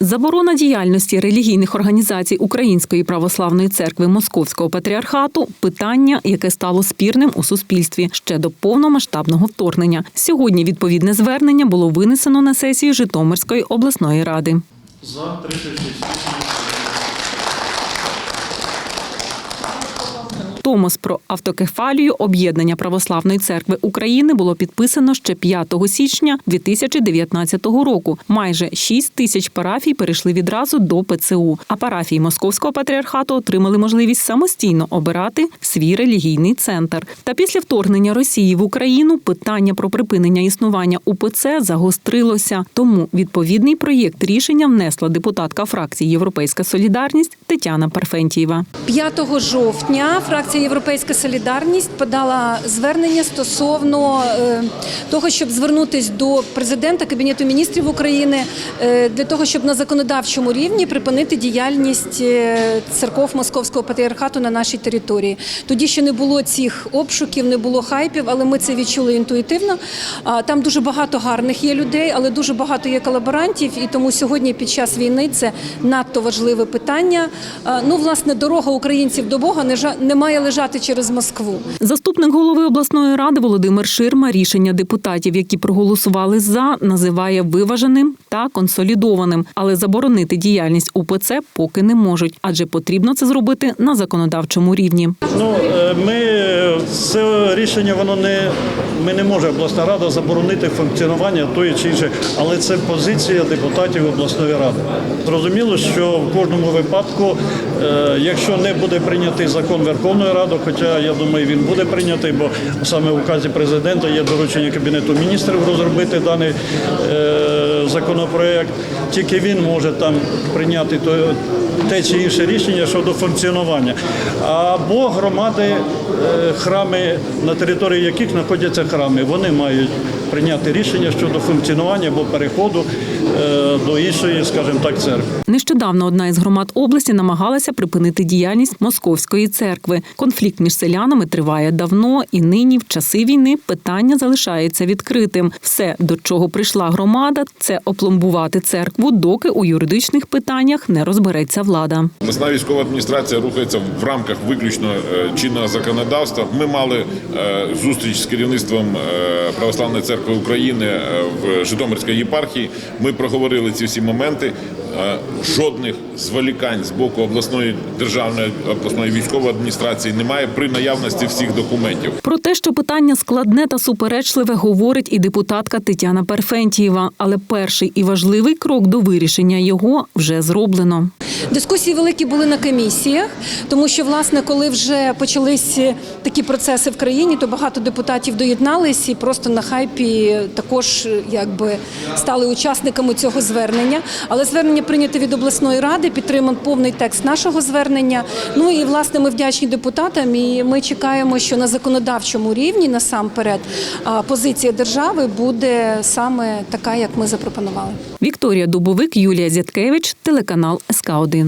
Заборона діяльності релігійних організацій Української православної церкви Московського патріархату питання, яке стало спірним у суспільстві ще до повномасштабного вторгнення. Сьогодні відповідне звернення було винесено на сесію Житомирської обласної ради. За 36. Томос про автокефалію об'єднання православної церкви України було підписано ще 5 січня 2019 року. Майже 6 тисяч парафій перейшли відразу до ПЦУ. А парафії Московського патріархату отримали можливість самостійно обирати свій релігійний центр. Та після вторгнення Росії в Україну питання про припинення існування УПЦ загострилося. Тому відповідний проєкт рішення внесла депутатка фракції Європейська Солідарність Тетяна Парфентієва. 5 жовтня фракція Європейська Солідарність подала звернення стосовно е, того, щоб звернутися до президента Кабінету міністрів України е, для того, щоб на законодавчому рівні припинити діяльність е, церков Московського патріархату на нашій території. Тоді ще не було цих обшуків, не було хайпів, але ми це відчули інтуїтивно. Там дуже багато гарних є людей, але дуже багато є колаборантів, і тому сьогодні під час війни це надто важливе питання. Ну, власне, дорога українців до Бога не має лежати через Москву. Заступник голови обласної ради Володимир Ширма рішення депутатів, які проголосували за, називає виваженим та консолідованим, але заборонити діяльність УПЦ поки не можуть, адже потрібно це зробити на законодавчому рівні. Ну, е, ми це рішення, воно не ми не може обласна рада заборонити функціонування тої чи іншої, але це позиція депутатів обласної ради. Зрозуміло, що в кожному випадку, е, якщо не буде прийнятий закон Верховної Ради, хоча я думаю, він буде прийнятий, бо саме в указі президента є доручення кабінету міністрів розробити даний е, законопроект. Тільки він може там прийняти те чи інше рішення щодо функціонування. Або громади, е, храми, на території яких знаходяться храми, вони мають прийняти рішення щодо функціонування або переходу е, до іншої, скажімо так, церкви. Нещодавно одна із громад області намагалася припинити діяльність московської церкви. Конфлікт між селянами триває давно, і нині, в часи війни, питання залишається відкритим. Все, до чого прийшла громада, це опломбувати церкву, доки у юридичних питаннях не розбереться влада. Обласна військова адміністрація рухається в рамках виключно е, чинного законодавства. Ми мали е, зустріч з керівництвом Православної церкви України е, в Житомирській єпархії. Ми проговорили ці всі моменти. Е, Жодних зволікань з боку обласної державної обласної військової адміністрації немає при наявності всіх документів. Про те, що питання складне та суперечливе, говорить і депутатка Тетяна Перфентієва. Але перший і важливий крок до вирішення його вже зроблено. Дискусії великі були на комісіях, тому що, власне, коли вже почались такі процеси в країні, то багато депутатів доєднались і просто на хайпі також якби стали учасниками цього звернення. Але звернення прийнято від обласної ради, підтриман повний текст нашого звернення. Ну і власне ми вдячні депутатам, і ми чекаємо, що на законодавчому рівні насамперед позиція держави буде саме така, як ми запропонували. Вікторія Дубовик, Юлія Зяткевич, телеканал СК 1